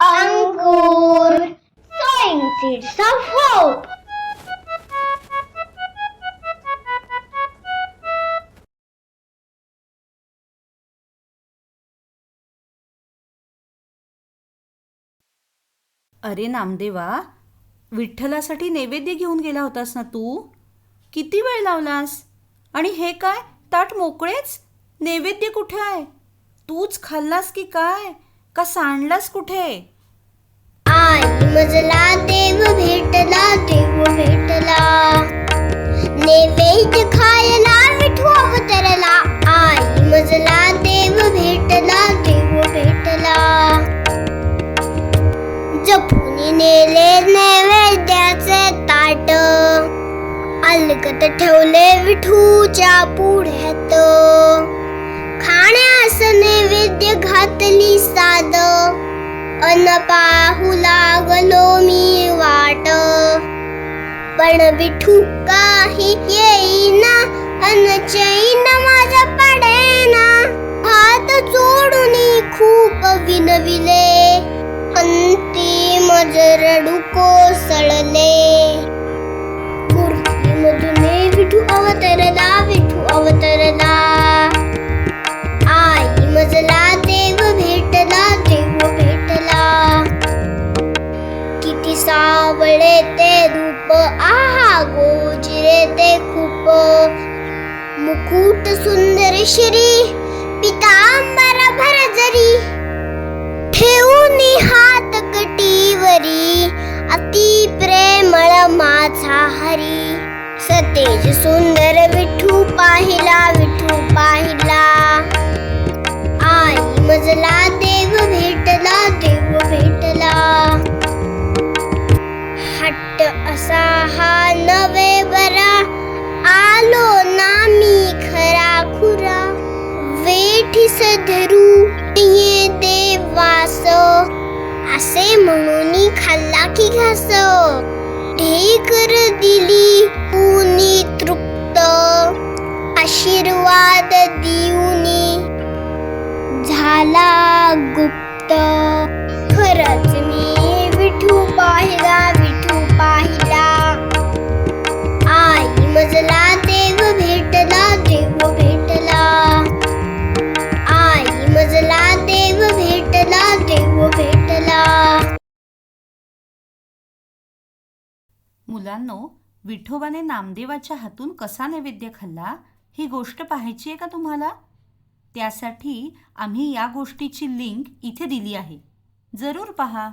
Ankur, sowing seeds of hope. अरे नामदेवा विठ्ठलासाठी नैवेद्य घेऊन गेला होतास ना तू? किती वेळ लावलास? आणि हे काय ताट मोकळेच? नैवेद्य कुठे आहे? तूच खाल्लास की काय? का सांडलास कुठे? आई मजला देव भेटला देव भेटला. नैवेद्य खायला विठू अवतरला आई मजला देव भेटला देव भेटला. जपून नेले नैवेद्याचे ताट. अलगत ठेवले विठूच्या पुढ्यात. खाण्यास नैवेद्य घातली साद अन पाहू लागलो मी वाट. पण विठू काही येईना अन चैन माझ्या पडेना हात जोडून खूप विनविले. अंतिम रडू कोसळले. मुकुट सुंदर श्री पितांबर भरजरी. ठेवून हात कटीवरी अति प्रेमळ माझा हरी. सतेज सुंदर विठू पाहिला विठू पाहिला. आई मजला वेठीस धरू ये देवास असे म्हणून खाल्ला की घास ढेकर दिली पुनी तृप्त। आशीर्वाद देऊनी झाला गुप्त। मुलांनो विठोबाने नामदेवाच्या हातून कसा नैवेद्य खाल्ला ही गोष्ट पाहायची आहे का तुम्हाला? त्यासाठी आम्ही या गोष्टीची लिंक इथे दिली आहे. जरूर पहा.